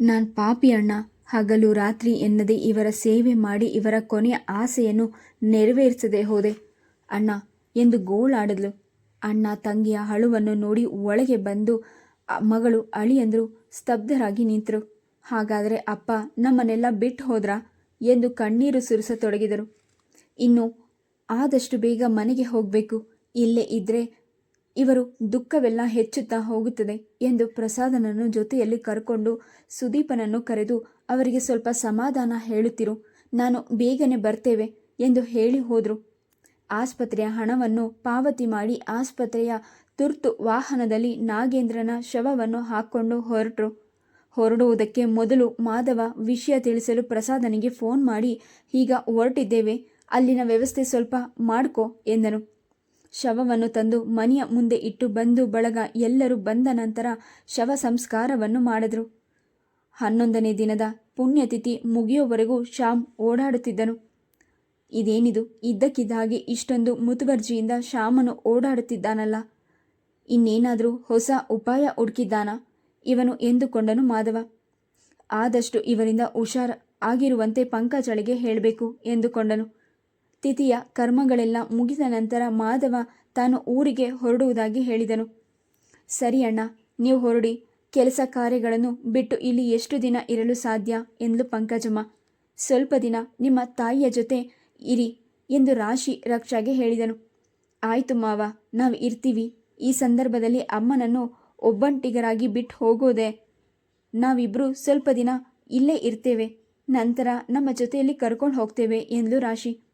ನಾನು ಪಾಪಿ ಅಣ್ಣ. ಹಗಲು ರಾತ್ರಿ ಎನ್ನದೆ ಇವರ ಸೇವೆ ಮಾಡಿ ಇವರ ಕೊನೆಯ ಆಸೆಯನ್ನು ನೆರವೇರಿಸದೆ ಹೋದೆ. ಅಣ್ಣ, ಎಂದು ಗೋಳಾಡಿದ್ಲು ಅಣ್ಣ ತಂಗಿಯ ಹಳುವನ್ನು ನೋಡಿ ಒಳಗೆ ಬಂದು ಮಗಳು ಮಗಳು ಅಳಿಯಂದ್ರು ಸ್ತಬ್ಧರಾಗಿ ನಿಂತರು. ಹಾಗಾದರೆ ಅಪ್ಪ ನಮ್ಮನ್ನೆಲ್ಲ ಬಿಟ್ಟು ಹೋದ್ರಾ? ಎಂದು ಕಣ್ಣೀರು ಸುರಿಸತೊಡಗಿದರು. ಇನ್ನು ಆದಷ್ಟು ಬೇಗ ಮನೆಗೆ ಹೋಗಬೇಕು. ಇಲ್ಲೇ ಇದ್ದರೆ ಇವರು ದುಃಖವೆಲ್ಲ ಹೆಚ್ಚುತ್ತಾ ಹೋಗುತ್ತದೆ ಎಂದು ಪ್ರಸಾದನನ್ನು ಜೊತೆಯಲ್ಲಿ ಕರ್ಕೊಂಡು ಸುದೀಪನನ್ನು ಕರೆದು, ಅವರಿಗೆ ಸ್ವಲ್ಪ ಸಮಾಧಾನ ಹೇಳುತ್ತಿರು, ನಾನು ಬೇಗನೆ ಬರ್ತೇವೆ ಎಂದು ಹೇಳಿ ಹೋದರು. ಆಸ್ಪತ್ರೆಯ ಹಣವನ್ನು ಪಾವತಿ ಮಾಡಿ ಆಸ್ಪತ್ರೆಯ ತುರ್ತು ವಾಹನದಲ್ಲಿ ನಾಗೇಂದ್ರನ ಶವವನ್ನು ಹಾಕ್ಕೊಂಡು ಹೊರಟರು. ಹೊರಡುವುದಕ್ಕೆ ಮೊದಲು ಮಾಧವ ವಿಷಯ ತಿಳಿಸಲು ಪ್ರಸಾದನಿಗೆ ಫೋನ್ ಮಾಡಿ ಈಗ ಹೊರಟಿದ್ದೇವೆ, ಅಲ್ಲಿನ ವ್ಯವಸ್ಥೆ ಸ್ವಲ್ಪ ಮಾಡ್ಕೋ ಎಂದನು ಶವವನ್ನು ತಂದು ಮನೆಯ ಮುಂದೆ ಇಟ್ಟು ಬಂದು ಬಳಗ ಎಲ್ಲರೂ ಬಂದ ನಂತರ ಶವ ಸಂಸ್ಕಾರವನ್ನು ಮಾಡಿದರು. ಹನ್ನೊಂದನೇ ದಿನದ ಪುಣ್ಯತಿಥಿ ಮುಗಿಯುವವರೆಗೂ ಶ್ಯಾಮ್ ಓಡಾಡುತ್ತಿದ್ದನು. ಇದೇನಿದು? ಇದ್ದಕ್ಕಿದ್ದ ಹಾಗೆ ಇಷ್ಟೊಂದು ಮುತುವರ್ಜಿಯಿಂದ ಶ್ಯಾಮನು ಓಡಾಡುತ್ತಿದ್ದಾನಲ್ಲ. ಇನ್ನೇನಾದರೂ ಹೊಸ ಉಪಾಯ ಹುಡುಕಿದ್ದಾನ? ಇವನು ಎಂದುಕೊಂಡನು ಮಾಧವ. ಆದಷ್ಟು ಇವರಿಂದ ಹುಷಾರ್ ಆಗಿರುವಂತೆ ಪಂಕಜಳಿಗೆ ಹೇಳಬೇಕು ಎಂದುಕೊಂಡನು. ತಿಥಿಯ ಕರ್ಮಗಳೆಲ್ಲ ಮುಗಿದ ನಂತರ ಮಾಧವ ತಾನು ಊರಿಗೆ ಹೊರಡುವುದಾಗಿ ಹೇಳಿದನು. ಸರಿ ಅಣ್ಣ, ನೀವು ಹೊರಡಿ. ಕೆಲಸ ಕಾರ್ಯಗಳನ್ನು ಬಿಟ್ಟು ಇಲ್ಲಿ ಎಷ್ಟು ದಿನ ಇರಲು ಸಾಧ್ಯ? ಎಂದು ಪಂಕಜಮ್ಮ. ಸ್ವಲ್ಪ ದಿನ, ನಿಮ್ಮ ತಾಯಿಯ ಜೊತೆ ಇರಿ ಎಂದು ರಾಶಿ ರಕ್ಷಾಗೆ ಹೇಳಿದನು. ಆಯಿತು ಮಾವ, ನಾವು ಇರ್ತೀವಿ. ಈ ಸಂದರ್ಭದಲ್ಲಿ ಅಮ್ಮನನ್ನು ಒಬ್ಬಂಟಿಗರಾಗಿ ಬಿಟ್ಟು ಹೋಗೋದೆ. ನಾವಿಬ್ಬರು ಸ್ವಲ್ಪ ದಿನ ಇಲ್ಲೇ ಇರ್ತೇವೆ. ನಂತರ ನಮ್ಮ ಜೊತೆಯಲ್ಲಿ ಕರ್ಕೊಂಡು ಹೋಗ್ತೇವೆ ಎಂದು ರಾಶಿ.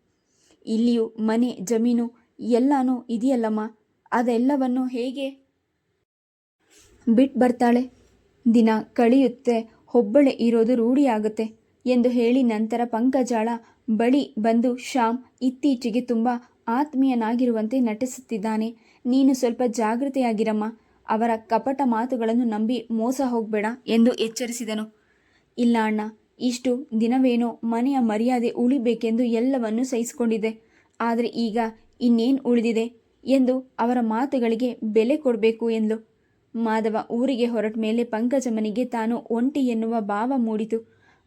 ಇಲ್ಲಿಯೂ ಮನೆ, ಜಮೀನು ಎಲ್ಲಾನು ಇದೆಯಲ್ಲಮ್ಮ. ಅದೆಲ್ಲವನ್ನು ಹೇಗೆ ಬಿಟ್ಟು ಬರ್ತಾಳೆ? ದಿನ ಕಳೆಯುತ್ತೆ ಒಬ್ಬಳೆ ಇರೋದು ರೂಢಿಯಾಗುತ್ತೆ ಎಂದು ಹೇಳಿ ನಂತರ ಪಂಕಜಾಳ ಬಳಿ ಬಂದು ಶ್ಯಾಮ್ ಇತ್ತೀಚೆಗೆ ತುಂಬ ಆತ್ಮೀಯನಾಗಿರುವಂತೆ ನಟಿಸುತ್ತಿದ್ದಾನೆ. ನೀನು ಸ್ವಲ್ಪ ಜಾಗೃತೆಯಾಗಿರಮ್ಮ. ಅವರ ಕಪಟ ಮಾತುಗಳನ್ನು ನಂಬಿ ಮೋಸ ಹೋಗಬೇಡ ಎಂದು ಎಚ್ಚರಿಸಿದನು. ಇಲ್ಲ ಅಣ್ಣ ಇಷ್ಟು ದಿನವೇನೋ ಮನೆಯ ಮರ್ಯಾದೆ ಉಳಿಬೇಕೆಂದು ಎಲ್ಲವನ್ನೂ ಸಹಿಸಿಕೊಂಡಿದೆ. ಆದರೆ ಈಗ ಇನ್ನೇನು ಉಳಿದಿದೆ ಎಂದು ಅವರ ಮಾತುಗಳಿಗೆ ಬೆಲೆ ಕೊಡಬೇಕು ಎಂದು. ಮಾಧವ ಊರಿಗೆ ಹೊರಟ ಮೇಲೆ ಪಂಕಜಮ್ಮನಿಗೆ ತಾನು ಒಂಟಿ ಎನ್ನುವ ಭಾವ ಮೂಡಿತು.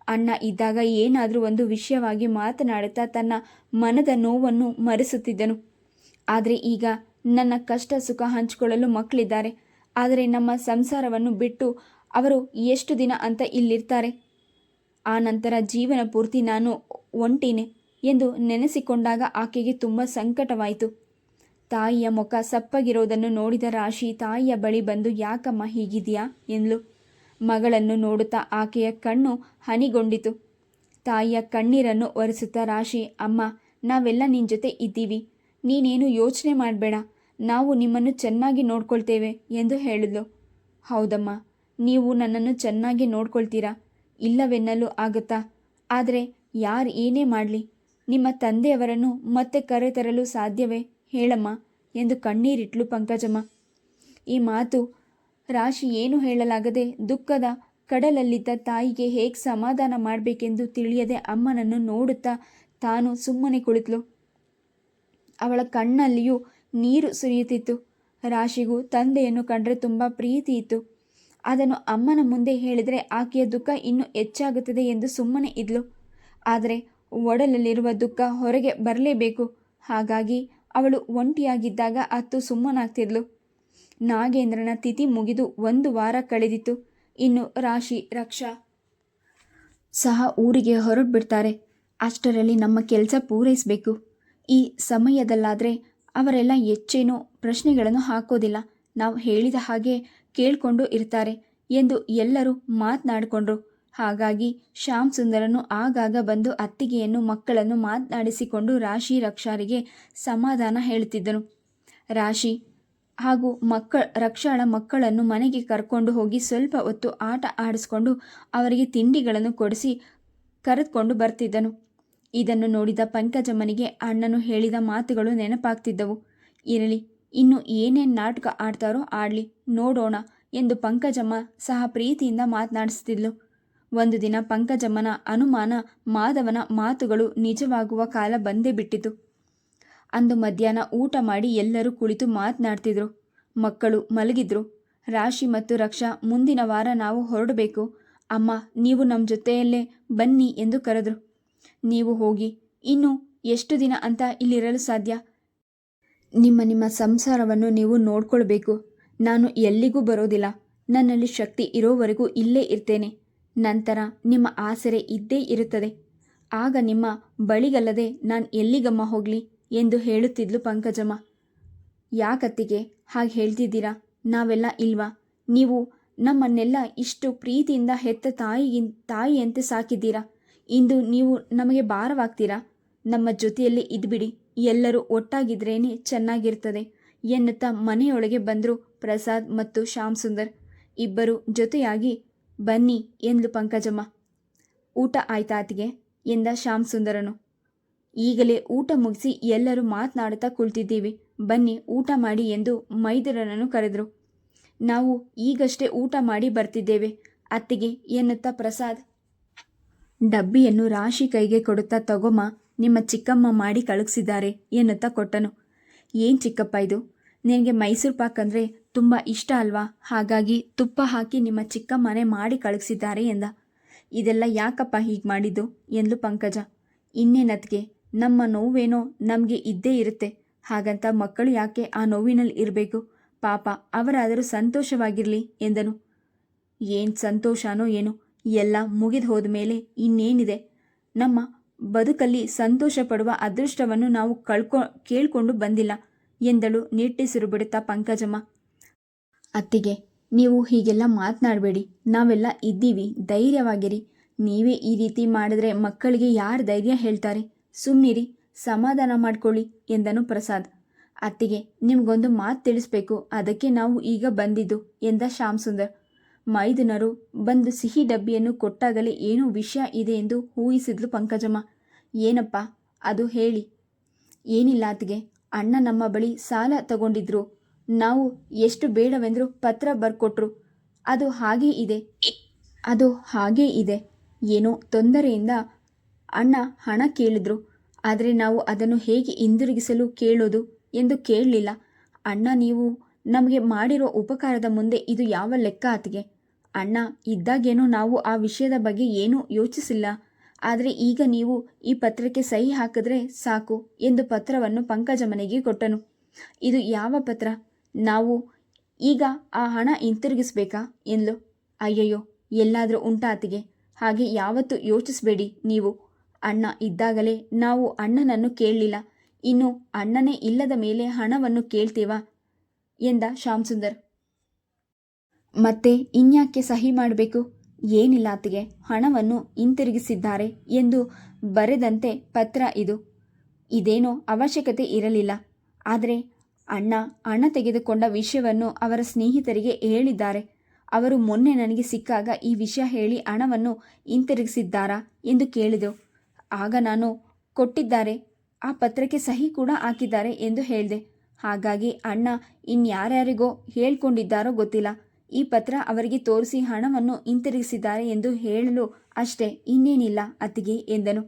ಅಣ್ಣ ಇದ್ದಾಗ ಏನಾದರೂ ಒಂದು ವಿಷಯವಾಗಿ ಮಾತನಾಡುತ್ತಾ ತನ್ನ ಮನದ ನೋವನ್ನು ಮರೆಸುತ್ತಿದ್ದನು. ಆದರೆ ಈಗ ನನ್ನ ಕಷ್ಟ ಸುಖ ಹಂಚಿಕೊಳ್ಳಲು ಮಕ್ಕಳಿದ್ದಾರೆ. ಆದರೆ ನಮ್ಮ ಸಂಸಾರವನ್ನು ಬಿಟ್ಟು ಅವರು ಎಷ್ಟು ದಿನ ಅಂತ ಇಲ್ಲಿರ್ತಾರೆ? ಆ ನಂತರ ಜೀವನ ಪೂರ್ತಿ ನಾನು ಒಂಟಿನೆ ಎಂದು ನೆನೆಸಿಕೊಂಡಾಗ ಆಕೆಗೆ ತುಂಬ ಸಂಕಟವಾಯಿತು. ತಾಯಿಯ ಮುಖ ಸಪ್ಪಗಿರೋದನ್ನು ನೋಡಿದ ರಾಶಿ, ತಾಯಿಯ ಬಳಿ ಬಂದು, ಯಾಕಮ್ಮ ಹೀಗಿದೆಯಾ? ಎಂದ್ಲು. ಮಗಳನ್ನು ನೋಡುತ್ತಾ ಆಕೆಯ ಕಣ್ಣು ಹನಿಗೊಂಡಿತು. ತಾಯಿಯ ಕಣ್ಣೀರನ್ನು ಒರೆಸುತ್ತಾ ರಾಶಿ, ಅಮ್ಮ, ನಾವೆಲ್ಲ ನಿನ್ನ ಜೊತೆ ಇದ್ದೀವಿ. ನೀನೇನು ಯೋಚನೆ ಮಾಡಬೇಡ. ನಾವು ನಿಮ್ಮನ್ನು ಚೆನ್ನಾಗಿ ನೋಡ್ಕೊಳ್ತೇವೆ ಎಂದು ಹೇಳಿದ್ಲು. ಹೌದಮ್ಮ, ನೀವು ನನ್ನನ್ನು ಚೆನ್ನಾಗಿ ನೋಡ್ಕೊಳ್ತೀರಾ? ಇಲ್ಲವೆನ್ನಲು ಆಗುತ್ತಾ? ಆದರೆ ಯಾರು ಏನೇ ಮಾಡಲಿ, ನಿಮ್ಮ ತಂದೆಯವರನ್ನು ಮತ್ತೆ ಕರೆತರಲು ಸಾಧ್ಯವೇ? ಹೇಳಮ್ಮ ಎಂದು ಕಣ್ಣೀರಿಟ್ಲು ಪಂಕಜಮ್ಮ. ಈ ಮಾತು ರಾಶಿ ಏನು ಹೇಳಲಾಗದೆ ದುಃಖದ ಕಡಲಲ್ಲಿದ್ದ ತಾಯಿಗೆ ಹೇಗೆ ಸಮಾಧಾನ ಮಾಡಬೇಕೆಂದು ತಿಳಿಯದೆ ಅಮ್ಮನನ್ನು ನೋಡುತ್ತಾ ತಾನು ಸುಮ್ಮನೆ ಕುಳಿತಳು ಅವಳ ಕಣ್ಣಲ್ಲಿಯೂ ನೀರು ಸುರಿಯುತ್ತಿತ್ತು. ರಾಶಿಗೂ ತಂದೆಯನ್ನು ಕಂಡರೆ ತುಂಬ ಪ್ರೀತಿ ಇತ್ತು. ಅದನ್ನು ಅಮ್ಮನ ಮುಂದೆ ಹೇಳಿದರೆ ಆಕೆಯ ದುಃಖ ಇನ್ನೂ ಹೆಚ್ಚಾಗುತ್ತದೆ ಎಂದು ಸುಮ್ಮನೆ ಇದ್ಲು. ಆದರೆ ಒಡಲಲ್ಲಿರುವ ದುಃಖ ಹೊರಗೆ ಬರಲೇಬೇಕು. ಹಾಗಾಗಿ ಅವಳು ಒಂಟಿಯಾಗಿದ್ದಾಗ ಅತ್ತು ಸುಮ್ಮನಾಗ್ತಿದ್ಲು. ನಾಗೇಂದ್ರನ ತಿಥಿ ಮುಗಿದು ಒಂದು ವಾರ ಕಳೆದಿತ್ತು. ಇನ್ನು ರಾಶಿ, ರಕ್ಷಾ ಸಹ ಊರಿಗೆ ಹೊರಟು ಬಿಡ್ತಾರೆ ಅಷ್ಟರಲ್ಲಿ ನಮ್ಮ ಕೆಲಸ ಪೂರೈಸಬೇಕು. ಈ ಸಮಯದಲ್ಲಾದರೆ ಅವರೆಲ್ಲ ಹೆಚ್ಚೇನು ಪ್ರಶ್ನೆಗಳನ್ನು ಹಾಕೋದಿಲ್ಲ. ನಾವು ಹೇಳಿದ ಹಾಗೆ ಕೇಳಿಕೊಂಡು ಇರ್ತಾರೆ ಎಂದು ಎಲ್ಲರೂ ಮಾತನಾಡಿಕೊಂಡ್ರು. ಹಾಗಾಗಿ ಶ್ಯಾಮ್ ಸುಂದರನು ಆಗಾಗ ಬಂದು ಅತ್ತಿಗೆಯನ್ನು, ಮಕ್ಕಳನ್ನು ಮಾತನಾಡಿಸಿಕೊಂಡು ರಾಶಿ ರಕ್ಷಾರಿಗೆ ಸಮಾಧಾನ ಹೇಳುತ್ತಿದ್ದನು. ರಾಶಿ, ಹಾಗೂ ಮಕ್ಕ ರಕ್ಷಾಳ ಮಕ್ಕಳನ್ನು ಮನೆಗೆ ಕರ್ಕೊಂಡು ಹೋಗಿ ಸ್ವಲ್ಪ ಹೊತ್ತು ಆಟ ಆಡಿಸ್ಕೊಂಡು ಅವರಿಗೆ ತಿಂಡಿಗಳನ್ನು ಕೊಡಿಸಿ ಕರೆದುಕೊಂಡು ಬರ್ತಿದ್ದನು. ಇದನ್ನು ನೋಡಿದ ಪಂಕಜಮ್ಮನಿಗೆ ಅಣ್ಣನು ಹೇಳಿದ ಮಾತುಗಳು ನೆನಪಾಗ್ತಿದ್ದವು. ಇರಲಿ ಇನ್ನು ಏನೇನು ನಾಟಕ ಆಡ್ತಾರೋ ಆಡಲಿ, ನೋಡೋಣ ಎಂದು ಪಂಕಜಮ್ಮ ಸಹ ಪ್ರೀತಿಯಿಂದ ಮಾತನಾಡಿಸ್ತಿದ್ಲು. ಒಂದು ದಿನ ಪಂಕಜಮ್ಮನ ಅನುಮಾನ ಮಾಧವನ ಮಾತುಗಳು ನಿಜವಾಗುವ ಕಾಲ ಬಂದೇ ಬಿಟ್ಟಿತು. ಅಂದು ಮಧ್ಯಾಹ್ನ ಊಟ ಮಾಡಿ ಎಲ್ಲರೂ ಕುಳಿತು ಮಾತನಾಡ್ತಿದ್ರು. ಮಕ್ಕಳು ಮಲಗಿದ್ರು. ರಾಶಿ ಮತ್ತು ರಕ್ಷಾ, ಮುಂದಿನ ವಾರ ನಾವು ಹೊರಡಬೇಕು. ಅಮ್ಮ, ನೀವು ನಮ್ಮ ಜೊತೆಯಲ್ಲೇ ಬನ್ನಿ ಎಂದು ಕರೆದರು. ನೀವು ಹೋಗಿ, ಇನ್ನು ಎಷ್ಟು ದಿನ ಅಂತ ಇಲ್ಲಿರಲು ಸಾಧ್ಯ? ನಿಮ್ಮ ನಿಮ್ಮ ಸಂಸಾರವನ್ನು ನೀವು ನೋಡ್ಕೊಳ್ಬೇಕು. ನಾನು ಎಲ್ಲಿಗೂ ಬರೋದಿಲ್ಲ. ನನ್ನಲ್ಲಿ ಶಕ್ತಿ ಇರೋವರೆಗೂ ಇಲ್ಲೇ ಇರ್ತೇನೆ. ನಂತರ ನಿಮ್ಮ ಆಸರೆ ಇದ್ದೇ ಇರುತ್ತದೆ. ಆಗ ನಿಮ್ಮ ಬಳಿಗಲ್ಲದೆ ನಾನು ಎಲ್ಲಿಗಮ್ಮ ಹೋಗಲಿ ಎಂದು ಹೇಳುತ್ತಿದ್ಲು ಪಂಕಜಮ್ಮ. ಯಾಕತ್ತಿಗೆ? ಹಾಗೆ ಹೇಳ್ತಿದ್ದೀರಾ? ನಾವೆಲ್ಲ ಇಲ್ವಾ? ನೀವು ನಮ್ಮನ್ನೆಲ್ಲ ಇಷ್ಟು ಪ್ರೀತಿಯಿಂದ ಹೆತ್ತ ತಾಯಿಗಿನ್ ತಾಯಿಯಂತೆ ಸಾಕಿದ್ದೀರಾ? ಇಂದು ನೀವು ನಮಗೆ ಭಾರವಾಗ್ತೀರಾ? ನಮ್ಮ ಜೊತೆಯಲ್ಲಿ ಇದ್ಬಿಡಿ. ಎಲ್ಲರೂ ಒಟ್ಟಾಗಿದ್ರೇನೆ ಚೆನ್ನಾಗಿರ್ತದೆ. ಎನ್ನುತ್ತಾ ಮನೆಯೊಳಗೆ ಬಂದರು ಪ್ರಸಾದ್ ಮತ್ತು ಶ್ಯಾಮ್ ಸುಂದರ್ ಇಬ್ಬರು ಜೊತೆಯಾಗಿ, ಬನ್ನಿ ಎಂದು ಪಂಕಜಮ್ಮ. ಊಟ ಆಯ್ತಾ ಆತಿಗೆ ಎಂದ ಶ್ಯಾಮ್ ಸುಂದರನು ಈಗಲೇ ಊಟ ಮುಗಿಸಿ ಎಲ್ಲರೂ ಮಾತನಾಡುತ್ತಾ ಕುಳಿತಿದ್ದೀವಿ. ಬನ್ನಿ ಊಟ ಮಾಡಿ ಎಂದು ಮೈದರನನ್ನು ಕರೆದರು. ನಾವು ಈಗಷ್ಟೇ ಊಟ ಮಾಡಿ ಬರ್ತಿದ್ದೇವೆ ಅತ್ತಿಗೆ ಎನ್ನುತ್ತಾ ಪ್ರಸಾದ್. ಡಬ್ಬಿಯನ್ನು ರಾಶಿ ಕೈಗೆ ಕೊಡುತ್ತಾ ತಗೊಮ್ಮ ನಿಮ್ಮ ಚಿಕ್ಕಮ್ಮ ಮಾಡಿ ಕಳುಹಿಸಿದ್ದಾರೆ ಎನ್ನುತ್ತಾ ಕೊಟ್ಟನು. ಏನು ಚಿಕ್ಕಪ್ಪ ಇದು? ನಿನಗೆ ಮೈಸೂರು ಪಾಕ್ ಅಂದರೆ ತುಂಬ ಇಷ್ಟ ಅಲ್ವಾ? ಹಾಗಾಗಿ ತುಪ್ಪ ಹಾಕಿ ನಿಮ್ಮ ಚಿಕ್ಕಮ್ಮನೆ ಮಾಡಿ ಕಳುಹಿಸಿದ್ದಾರೆ ಎಂದ. ಇದೆಲ್ಲ ಯಾಕಪ್ಪ ಹೀಗೆ ಮಾಡಿದ್ದು? ಎಂದ್ಲು ಪಂಕಜ. ಇನ್ನೇನತ್ಗೆ? ನಮ್ಮ ನೋವೇನೋ ನಮಗೆ ಇದ್ದೇ ಇರುತ್ತೆ. ಹಾಗಂತ ಮಕ್ಕಳು ಯಾಕೆ ಆ ನೋವಿನಲ್ಲಿ ಇರಬೇಕು? ಪಾಪ, ಅವರಾದರೂ ಸಂತೋಷವಾಗಿರಲಿ ಎಂದನು. ಏನು ಸಂತೋಷನೋ ಏನು, ಎಲ್ಲ ಮುಗಿದು ಹೋದ ಮೇಲೆ ಇನ್ನೇನಿದೆ? ನಮ್ಮ ಬದುಕಲ್ಲಿ ಸಂತೋಷ ಪಡುವ ಅದೃಷ್ಟವನ್ನು ನಾವು ಕಳ್ಕೊ, ಕೇಳಿಕೊಂಡು ಬಂದಿಲ್ಲ, ಎಂದಳು ನೀಟ್ಟಿಸಿರು ಬಿಡುತ್ತಾ ಪಂಕಜಮ್ಮ. ಅತ್ತಿಗೆ, ನೀವು ಹೀಗೆಲ್ಲ ಮಾತನಾಡಬೇಡಿ, ನಾವೆಲ್ಲ ಇದ್ದೀವಿ, ಧೈರ್ಯವಾಗಿರಿ. ನೀವೇ ಈ ರೀತಿ ಮಾಡಿದ್ರೆ ಮಕ್ಕಳಿಗೆ ಯಾರು ಧೈರ್ಯ ಹೇಳ್ತಾರೆ? ಸುಮ್ಮನಿರಿ ಸಮಾಧಾನ ಮಾಡ್ಕೊಳ್ಳಿ, ಎಂದನು ಪ್ರಸಾದ್. ಅತ್ತಿಗೆ, ನಿಮಗೊಂದು ಮಾತು ತಿಳಿಸ್ಬೇಕು, ಅದಕ್ಕೆ ನಾವು ಈಗ ಬಂದಿದ್ದು, ಎಂದ ಶ್ಯಾಮ್ ಸುಂದರ್ ಮೈದುನರು ಬಂದು ಸಿಹಿ ಡಬ್ಬಿಯನ್ನು ಕೊಟ್ಟಾಗಲೇ ಏನೋ ವಿಷಯ ಇದೆ ಎಂದು ಊಹಿಸಿದ್ಲು ಪಂಕಜಮ್ಮ. ಏನಪ್ಪ, ಅದು ಹೇಳಿ. ಏನಿಲ್ಲ ಅತ್ತಿಗೆ, ಅಣ್ಣ ನಮ್ಮ ಬಳಿ ಸಾಲ ತಗೊಂಡಿದ್ರು. ನಾವು ಎಷ್ಟು ಬೇಡವೆಂದರೂ ಪತ್ರ ಬರ್ಕೊಟ್ರು. ಅದು ಹಾಗೇ ಇದೆ. ಅದು ಹಾಗೇ ಇದೆ. ಏನೋ ತೊಂದರೆಯಿಂದ ಅಣ್ಣ ಹಣ ಕೇಳಿದ್ರು. ಆದರೆ ನಾವು ಅದನ್ನು ಹೇಗೆ ಹಿಂದಿರುಗಿಸಲು ಕೇಳೋದು ಎಂದು ಕೇಳಲಿಲ್ಲ. ಅಣ್ಣ, ನೀವು ನಮಗೆ ಮಾಡಿರೋ ಉಪಕಾರದ ಮುಂದೆ ಇದು ಯಾವ ಲೆಕ್ಕ ಆತಿಗೆ ಅಣ್ಣ, ಇದ್ದಾಗೇನೋ ನಾವು ಆ ವಿಷಯದ ಬಗ್ಗೆ ಏನೂ ಯೋಚಿಸಿಲ್ಲ. ಆದರೆ ಈಗ ನೀವು ಈ ಪತ್ರಕ್ಕೆ ಸಹಿ ಹಾಕಿದ್ರೆ ಸಾಕು ಎಂದು ಪತ್ರವನ್ನು ಪಂಕಜ ಮನೆಗೆ ಕೊಟ್ಟನು. ಇದು ಯಾವ ಪತ್ರ? ನಾವು ಈಗ ಆ ಹಣ ಹಿಂತಿರುಗಿಸ್ಬೇಕಾ? ಎಂದ್ಲು. ಅಯ್ಯಯ್ಯೋ, ಎಲ್ಲಾದರೂ ಉಂಟಾತಿಗೆ. ಹಾಗೆ ಯಾವತ್ತೂ ಯೋಚಿಸಬೇಡಿ ನೀವು. ಅಣ್ಣ, ಇದ್ದಾಗಲೇ ನಾವು ಅಣ್ಣನನ್ನು ಕೇಳಲಿಲ್ಲ. ಇನ್ನು ಅಣ್ಣನೇ ಇಲ್ಲದ ಮೇಲೆ ಹಣವನ್ನು ಕೇಳ್ತೀವಾ? ಎಂದ ಶ್ಯಾಮ್ ಸುಂದರ್. ಮತ್ತೆ ಇನ್ಯಾಕೆ ಸಹಿ ಮಾಡಬೇಕು? ಏನಿಲ್ಲ ಆತಗೆ ಹಣವನ್ನು ಹಿಂತಿರುಗಿಸಿದ್ದಾರೆ ಎಂದು ಬರೆದಂತೆ ಪತ್ರ ಇದು. ಇದೇನೋ ಅವಶ್ಯಕತೆ ಇರಲಿಲ್ಲ. ಆದರೆ ಅಣ್ಣ ಹಣ ತೆಗೆದುಕೊಂಡ ವಿಷಯವನ್ನು ಅವರ ಸ್ನೇಹಿತರಿಗೆ ಹೇಳಿದ್ದಾರೆ. ಅವರು ಮೊನ್ನೆ ನನಗೆ ಸಿಕ್ಕಾಗ ಈ ವಿಷಯ ಹೇಳಿ ಹಣವನ್ನು ಹಿಂತಿರುಗಿಸಿದ್ದಾರಾ ಎಂದು ಕೇಳಿದೆವು. ಆಗ ನಾನು ಕೊಟ್ಟಿದ್ದಾರೆ. ಆ ಪತ್ರಕ್ಕೆ ಸಹಿ ಕೂಡ ಹಾಕಿದ್ದಾರೆ ಎಂದು ಹೇಳಿದೆ. ಹಾಗಾಗಿ ಅಣ್ಣ ಇನ್ಯಾರ್ಯಾರಿಗೋ ಹೇಳ್ಕೊಂಡಿದ್ದಾರೋ ಗೊತ್ತಿಲ್ಲ. ಈ ಪತ್ರ ಅವರಿಗೆ ತೋರಿಸಿ ಹಣವನ್ನು ಹಿಂತಿರುಗಿಸಿದ್ದಾರೆ ಎಂದು ಹೇಳಲು ಅಷ್ಟೇ ಇನ್ನೇನಿಲ್ಲ ಅತ್ತಿಗೆ ಎಂದನು.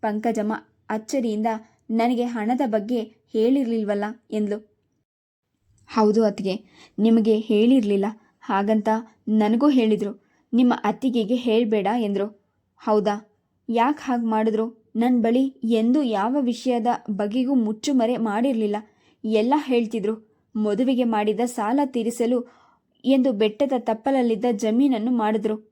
ಪಂಕಜಮ್ಮ ಅಚ್ಚರಿಯಿಂದ, ನನಗೆ ಹಣದ ಬಗ್ಗೆ ಹೇಳಿರಲಿಲ್ವಲ್ಲ? ಎಂದ್ಲು. ಹೌದು ಅತ್ತಿಗೆ, ನಿಮಗೆ ಹೇಳಿರಲಿಲ್ಲ. ಹಾಗಂತ ನನಗೂ ಹೇಳಿದರು. ನಿಮ್ಮ ಅತ್ತಿಗೆಗೆ ಹೇಳಬೇಡ ಎಂದರು. ಹೌದಾ? ಯಾಕೆ ಹಾಗೆ ಮಾಡಿದ್ರು? ನನ್ನ ಬಳಿ ಎಂದೂ ಯಾವ ವಿಷಯದ ಬಗೆಗೂ ಮುಚ್ಚುಮರೆ ಮಾಡಿರಲಿಲ್ಲ. ಎಲ್ಲ ಹೇಳ್ತಿದ್ರು. ಮದುವೆಗೆ ಮಾಡಿದ ಸಾಲ ತೀರಿಸಲು ಎಂದು ಬೆಟ್ಟದ ತಪ್ಪಲಲ್ಲಿದ್ದ ಜಮೀನನ್ನು ಮಾಡಿದ್ರು.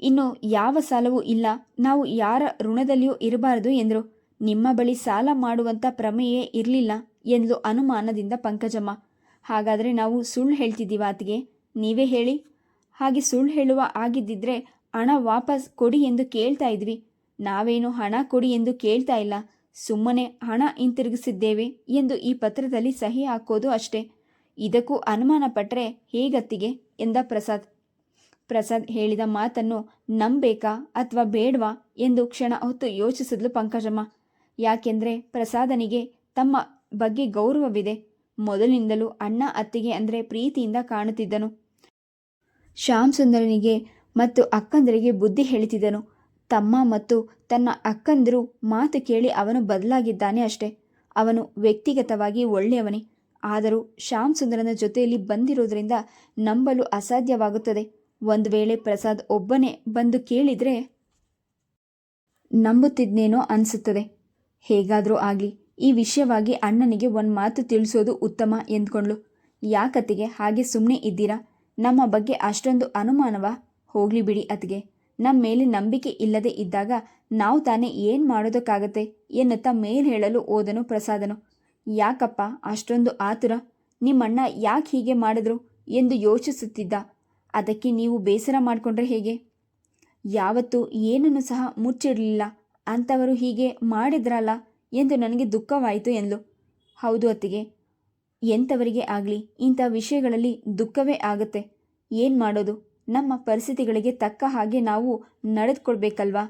ಇನ್ನು ಯಾವ ಸಾಲವೂ ಇಲ್ಲ. ನಾವು ಯಾರ ಋಣದಲ್ಲಿಯೂ ಇರಬಾರದು ಎಂದರು. ನಿಮ್ಮ ಬಳಿ ಸಾಲ ಮಾಡುವಂಥ ಪ್ರಮೇಯೇ ಇರಲಿಲ್ಲ ಎಂದು ಅನುಮಾನದಿಂದ ಪಂಕಜಮ್ಮ. ಹಾಗಾದರೆ ನಾವು ಸುಳ್ಳು ಹೇಳ್ತಿದ್ದೀವ ಆತಿಗೆ. ನೀವೇ ಹೇಳಿ. ಹಾಗೆ ಸುಳ್ಳು ಹೇಳುವ ಆಗಿದ್ದಿದ್ರೆ ಹಣ ವಾಪಸ್ ಕೊಡಿ ಎಂದು ಕೇಳ್ತಾ ಇದ್ವಿ. ನಾವೇನು ಹಣ ಕೊಡಿ ಎಂದು ಕೇಳ್ತಾ ಇಲ್ಲ. ಸುಮ್ಮನೆ ಹಣ ಹಿಂತಿರುಗಿಸಿದ್ದೇವೆ ಎಂದು ಈ ಪತ್ರದಲ್ಲಿ ಸಹಿ ಹಾಕೋದು ಅಷ್ಟೇ. ಇದಕ್ಕೂ ಅನುಮಾನ ಪಟ್ಟರೆ ಹೇಗತ್ತಿಗೆ? ಎಂದ ಪ್ರಸಾದ್. ಪ್ರಸಾದ್ ಹೇಳಿದ ಮಾತನ್ನು ನಂಬೇಕಾ ಅಥವಾ ಬೇಡವಾ ಎಂದು ಕ್ಷಣ ಹೊತ್ತು ಯೋಚಿಸಿದ್ಲು ಪಂಕಜಮ್ಮ. ಯಾಕೆಂದರೆ ಪ್ರಸಾದನಿಗೆ ತಮ್ಮ ಬಗ್ಗೆ ಗೌರವವಿದೆ. ಮೊದಲಿನಿಂದಲೂ ಅಣ್ಣ ಅತ್ತಿಗೆ ಅಂದರೆ ಪ್ರೀತಿಯಿಂದ ಕಾಣುತ್ತಿದ್ದನು. ಶ್ಯಾಮ್ ಸುಂದರನಿಗೆ ಮತ್ತು ಅಕ್ಕಂದರಿಗೆ ಬುದ್ಧಿ ಹೇಳುತ್ತಿದ್ದನು ತಮ್ಮ ಮತ್ತು ತನ್ನ ಅಕ್ಕಂದಿರು ಮಾತು ಕೇಳಿ ಅವನು ಬದಲಾಗಿದ್ದಾನೆ ಅಷ್ಟೆ. ಅವನು ವ್ಯಕ್ತಿಗತವಾಗಿ ಒಳ್ಳೆಯವನೇ. ಆದರೂ ಶ್ಯಾಮ್ ಸುಂದರನ ಜೊತೆಯಲ್ಲಿ ಬಂದಿರೋದ್ರಿಂದ ನಂಬಲು ಅಸಾಧ್ಯವಾಗುತ್ತದೆ. ಒಂದು ವೇಳೆ ಪ್ರಸಾದ್ ಒಬ್ಬನೇ ಬಂದು ಕೇಳಿದರೆ ನಂಬುತ್ತಿದ್ನೇನೋ ಅನಿಸುತ್ತದೆ. ಹೇಗಾದರೂ ಆಗಲಿ, ಈ ವಿಷಯವಾಗಿ ಅಣ್ಣನಿಗೆ ಒಂದು ಮಾತು ತಿಳಿಸೋದು ಉತ್ತಮ ಎಂದ್ಕೊಂಡ್ಳು. ಯಾಕತ್ತಿಗೆ? ಹಾಗೆ ಸುಮ್ಮನೆ ಇದ್ದೀರಾ? ನಮ್ಮ ಬಗ್ಗೆ ಅಷ್ಟೊಂದು ಅನುಮಾನವ? ಹೋಗ್ಲಿ ಬಿಡಿ ಅತ್ತಿಗೆ. ನಮ್ಮ ಮೇಲೆ ನಂಬಿಕೆ ಇಲ್ಲದೆ ಇದ್ದಾಗ ನಾವು ತಾನೇ ಏನು ಮಾಡೋದಕ್ಕಾಗತ್ತೆ ಎನ್ನುತ್ತಾ ಮೇಲ್ ಹೇಳಲು ಓದನು ಪ್ರಸಾದನು. ಯಾಕಪ್ಪ ಅಷ್ಟೊಂದು ಆತುರ? ನಿಮ್ಮಣ್ಣ ಯಾಕೆ ಹೀಗೆ ಮಾಡಿದ್ರು ಎಂದು ಯೋಚಿಸುತ್ತಿದ್ದ. ಅದಕ್ಕೆ ನೀವು ಬೇಸರ ಮಾಡಿಕೊಂಡ್ರೆ ಹೇಗೆ? ಯಾವತ್ತೂ ಏನನ್ನು ಸಹ ಮುಚ್ಚಿಡಲಿಲ್ಲ. ಅಂಥವರು ಹೀಗೆ ಮಾಡಿದ್ರಲ್ಲ ಎಂದು ನನಗೆ ದುಃಖವಾಯಿತು ಎಂದು ಹೌದು ಅತ್ತಿಗೆ, ಎಂಥವರಿಗೆ ಆಗಲಿ ಇಂಥ ವಿಷಯಗಳಲ್ಲಿ ದುಃಖವೇ ಆಗುತ್ತೆ. ಏನು ಮಾಡೋದು? ನಮ್ಮ ಪರಿಸ್ಥಿತಿಗಳಿಗೆ ತಕ್ಕ ಹಾಗೆ ನಾವು ನಡೆದುಕೊಳ್ಬೇಕಲ್ವಾ?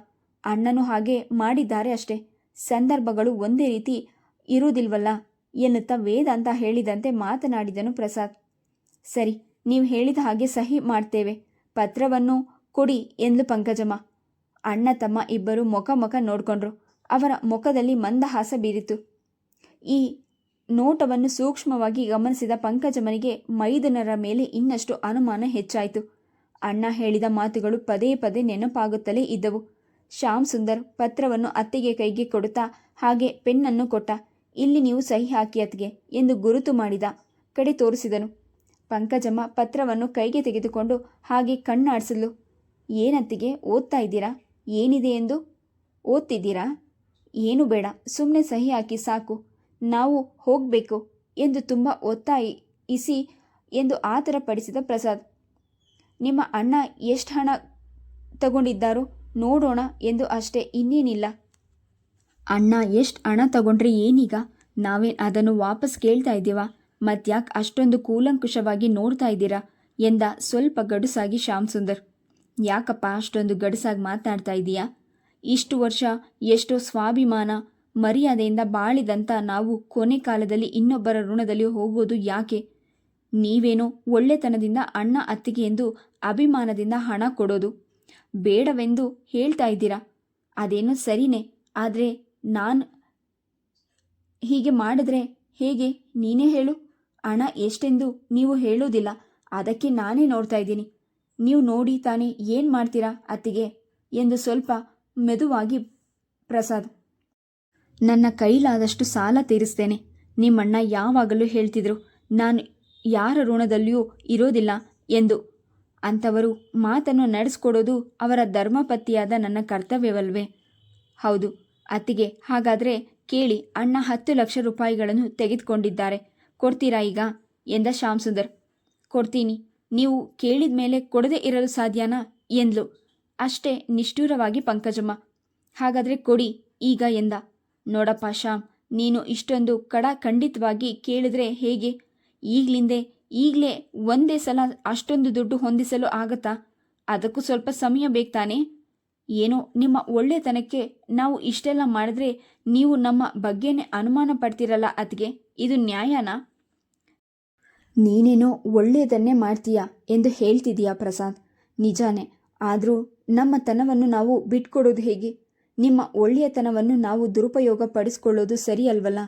ಅಣ್ಣನು ಹಾಗೆ ಮಾಡಿದ್ದಾರೆ ಅಷ್ಟೇ. ಸಂದರ್ಭಗಳು ಒಂದೇ ರೀತಿ ಇರುವುದಿಲ್ವಲ್ಲ? ಎನ್ನುತ್ತಾ ವೇದಾಂತ ಹೇಳಿದಂತೆ ಮಾತನಾಡಿದನು ಪ್ರಸಾದ್. ಸರಿ, ನೀವು ಹೇಳಿದ ಹಾಗೆ ಸಹಿ ಮಾಡ್ತೇವೆ. ಪತ್ರವನ್ನು ಕೊಡಿ ಎಂದು ಪಂಕಜಮ್ಮ. ಅಣ್ಣ ತಮ್ಮ ಇಬ್ಬರು ಮುಖ ಮುಖ ನೋಡಿಕೊಂಡ್ರು. ಅವರ ಮುಖದಲ್ಲಿ ಮಂದಹಾಸ ಬೀರಿತು. ಈ ನೋಟವನ್ನು ಸೂಕ್ಷ್ಮವಾಗಿ ಗಮನಿಸಿದ ಪಂಕಜಮ್ಮನಿಗೆ ಮೈದನರ ಮೇಲೆ ಇನ್ನಷ್ಟು ಅನುಮಾನ ಹೆಚ್ಚಾಯಿತು. ಅಣ್ಣ ಹೇಳಿದ ಮಾತುಗಳು ಪದೇ ಪದೇ ನೆನಪಾಗುತ್ತಲೇ ಇದ್ದವು. ಶ್ಯಾಮ್ ಸುಂದರ್ ಪತ್ರವನ್ನು ಅತ್ತೆಗೆ ಕೈಗೆ ಕೊಡುತ್ತಾ ಹಾಗೆ ಪೆನ್ನನ್ನು ಕೊಟ್ಟ. ಇಲ್ಲಿ ನೀವು ಸಹಿ ಹಾಕಿ ಅತ್ತಿಗೆ ಎಂದು ಗುರುತು ಮಾಡಿದ ಕಡೆ ತೋರಿಸಿದನು. ಪಂಕಜಮ್ಮ ಪತ್ರವನ್ನು ಕೈಗೆ ತೆಗೆದುಕೊಂಡು ಹಾಗೆ ಕಣ್ಣಾಡಿಸಲು ಏನತ್ತಿಗೆ, ಓದ್ತಾ ಇದ್ದೀರಾ? ಏನಿದೆ ಎಂದು? ಓದ್ತಿದ್ದೀರಾ? ಏನು ಬೇಡ ಸುಮ್ಮನೆ ಸಹಿ ಹಾಕಿ ಸಾಕು. ನಾವು ಹೋಗಬೇಕು ಎಂದು ತುಂಬ ಒತ್ತಾಯಿಸಿ ಎಂದು ಆತರ ಪಡಿಸಿದ ಪ್ರಸಾದ್. ನಿಮ್ಮ ಅಣ್ಣ ಎಷ್ಟು ಹಣ ತಗೊಂಡಿದ್ದಾರೋ ನೋಡೋಣ ಎಂದು ಅಷ್ಟೇ ಇನ್ನೇನಿಲ್ಲ. ಅಣ್ಣ, ಎಷ್ಟು ಹಣ ತಗೊಂಡ್ರೆ ಏನೀಗ? ನಾವೇನು ಅದನ್ನು ವಾಪಸ್ ಕೇಳ್ತಾ ಇದ್ದೀವ? ಮತ್ಯಾಕೆ ಅಷ್ಟೊಂದು ಕೂಲಂಕುಷವಾಗಿ ನೋಡ್ತಾ ಇದ್ದೀರಾ? ಎಂದ ಸ್ವಲ್ಪ ಗಡುಸಾಗಿ ಶ್ಯಾಮ್ ಸುಂದರ್. ಯಾಕಪ್ಪ ಅಷ್ಟೊಂದು ಗಡುಸಾಗಿ ಮಾತನಾಡ್ತಾ ಇದೀಯಾ ಇಷ್ಟು ವರ್ಷ ಎಷ್ಟೋ ಸ್ವಾಭಿಮಾನ, ಮರ್ಯಾದೆಯಿಂದ ಬಾಳಿದಂಥ ನಾವು ಕೊನೆ ಕಾಲದಲ್ಲಿ ಇನ್ನೊಬ್ಬರ ಋಣದಲ್ಲಿ ಹೋಗೋದು ಯಾಕೆ? ನೀವೇನೋ ಒಳ್ಳೆತನದಿಂದ ಅಣ್ಣ ಅತ್ತಿಗೆ ಎಂದು ಅಭಿಮಾನದಿಂದ ಹಣ ಕೊಡೋದು ಬೇಡವೆಂದು ಹೇಳ್ತಾ ಇದ್ದೀರಾ? ಅದೇನೋ ಸರಿನೇ, ಆದರೆ ನಾನು ಹೀಗೆ ಮಾಡಿದ್ರೆ ಹೇಗೆ? ನೀನೇ ಹೇಳು. ಹಣ ಎಷ್ಟೆಂದು ನೀವು ಹೇಳೋದಿಲ್ಲ ಅದಕ್ಕೆ ನಾನೇ ನೋಡ್ತಾ ಇದ್ದೀನಿ. ನೀವು ನೋಡಿ ತಾನೇ ಏನು ಮಾಡ್ತೀರಾ ಅತ್ತಿಗೆ? ಎಂದು ಸ್ವಲ್ಪ ಮೆದುವಾಗಿ ಪ್ರಸಾದ್. ನನ್ನ ಕೈಲಾದಷ್ಟು ಸಾಲ ತೀರಿಸ್ತೇನೆ. ನಿಮ್ಮಣ್ಣ ಯಾವಾಗಲೂ ಹೇಳ್ತಿದ್ರು, ನಾನು ಯಾರ ಋಣದಲ್ಲಿಯೂ ಇರೋದಿಲ್ಲ ಎಂದು. ಅಂಥವರು ಮಾತನ್ನು ನಡೆಸ್ಕೊಡೋದು ಅವರ ಧರ್ಮಪತಿಯಾದ ನನ್ನ ಕರ್ತವ್ಯವಲ್ವೇ. ಹೌದು. ಅತ್ತಿಗೆ, ಹಾಗಾದರೆ ಕೇಳಿ ಅಣ್ಣ ಹತ್ತು ಲಕ್ಷ ರೂಪಾಯಿಗಳನ್ನು ತೆಗೆದುಕೊಂಡಿದ್ದಾರೆ. ಕೊಡ್ತೀರಾ ಈಗ? ಎಂದ ಶ್ಯಾಮ್ ಸುಂದರ್ ಕೊಡ್ತೀನಿ. ನೀವು ಕೇಳಿದ ಮೇಲೆ ಕೊಡದೇ ಇರಲು ಸಾಧ್ಯನಾ? ಎಂದ್ಲು. ಅಷ್ಟೇ ನಿಷ್ಠೂರವಾಗಿ ಪಂಕಜಮ್ಮ. ಹಾಗಾದರೆ ಕೊಡಿ, ಈಗ ಎಂದ. ನೋಡಪ್ಪ ಶ್ಯಾಮ್, ನೀನು ಇಷ್ಟೊಂದು ಕಡ ಖಂಡಿತವಾಗಿ ಕೇಳಿದ್ರೆ ಹೇಗೆ? ಈಗ್ಲಿಂದೆ, ಈಗಲೇ ಒಂದೇ ಸಲ ಅಷ್ಟೊಂದು ದುಡ್ಡು ಹೊಂದಿಸಲು ಆಗತ್ತಾ? ಅದಕ್ಕೂ ಸ್ವಲ್ಪ ಸಮಯ ಬೇಕಾನೆ ಏನೋ, ನಿಮ್ಮ ಒಳ್ಳೆತನಕ್ಕೆ ನಾವು ಇಷ್ಟೆಲ್ಲ ಮಾಡಿದ್ರೆ ನೀವು ನಮ್ಮ ಬಗ್ಗೆನೇ ಅನುಮಾನ ಪಡ್ತೀರಲ್ಲ ಅದ್ಗೆ ಇದು ನ್ಯಾಯನಾ? ನೀನೇನೋ ಒಳ್ಳೆಯದನ್ನೇ ಮಾಡ್ತೀಯಾ ಎಂದು ಹೇಳ್ತಿದೀಯಾ ಪ್ರಸಾದ್? ನಿಜಾನೇ. ಆದರೂ ನಮ್ಮ ತನವನ್ನು ನಾವು ಬಿಟ್ಕೊಡೋದು ಹೇಗೆ? ನಿಮ್ಮ ಒಳ್ಳೆಯತನವನ್ನು ನಾವು ದುರುಪಯೋಗ ಪಡಿಸ್ಕೊಳ್ಳೋದು ಸರಿ ಅಲ್ವಲ್ಲ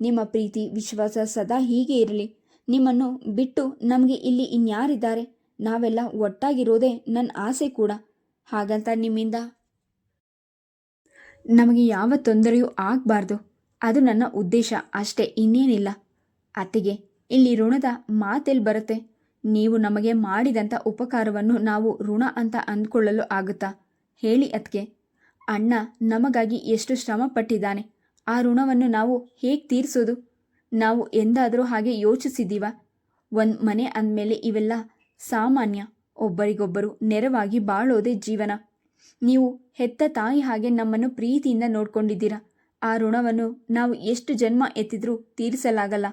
ನಿಮ್ಮ ಪ್ರೀತಿ, ವಿಶ್ವಾಸ ಸದಾ ಹೀಗೆ ಇರಲಿ. ನಿಮ್ಮನ್ನು ಬಿಟ್ಟು ನಮಗೆ ಇಲ್ಲಿ ಇನ್ಯಾರಿದ್ದಾರೆ? ನಾವೆಲ್ಲ ಒಟ್ಟಾಗಿರೋದೇ ನನ್ನ ಆಸೆ ಕೂಡ. ಹಾಗಂತ ನಿಮ್ಮಿಂದ? ನಮಗೆ ಯಾವ ತೊಂದರೆಯೂ ಆಗಬಾರ್ದು. ಅದು ನನ್ನ ಉದ್ದೇಶ, ಅಷ್ಟೇ ಇನ್ನೇನಿಲ್ಲ. ಅತ್ತಿಗೆ, ಇಲ್ಲಿ ಋಣದ ಮಾತೆಲ್ಲಿ ಬರುತ್ತೆ. ನೀವು ನಮಗೆ ಮಾಡಿದಂಥ ಉಪಕಾರವನ್ನು ನಾವು ಋಣ ಅಂತ ಅಂದ್ಕೊಳ್ಳಲು ಆಗುತ್ತಾ? ಹೇಳಿ ಅದಕ್ಕೆ ಅಣ್ಣ ನಮಗಾಗಿ ಎಷ್ಟು ಶ್ರಮ ಪಟ್ಟಿದ್ದಾನೆ ಆ ಋಣವನ್ನು ನಾವು ಹೇಗೆ ತೀರಿಸೋದು? ನಾವು ಎಂದಾದರೂ ಹಾಗೆ ಯೋಚಿಸಿದ್ದೀವ? ಒಂದು ಮನೆ ಅಂದಮೇಲೆ ಇವೆಲ್ಲ ಸಾಮಾನ್ಯ. ಒಬ್ಬರಿಗೊಬ್ಬರು ನೆರವಾಗಿ ಬಾಳೋದೇ ಜೀವನ. ನೀವು ಹೆತ್ತ ತಾಯಿ ಹಾಗೆ ನಮ್ಮನ್ನು ಪ್ರೀತಿಯಿಂದ ನೋಡ್ಕೊಂಡಿದ್ದೀರಾ. ಆ ಋಣವನ್ನು ನಾವು ಎಷ್ಟು ಜನ್ಮ ಎತ್ತಿದ್ರೂ ತೀರಿಸಲಾಗಲ್ಲ.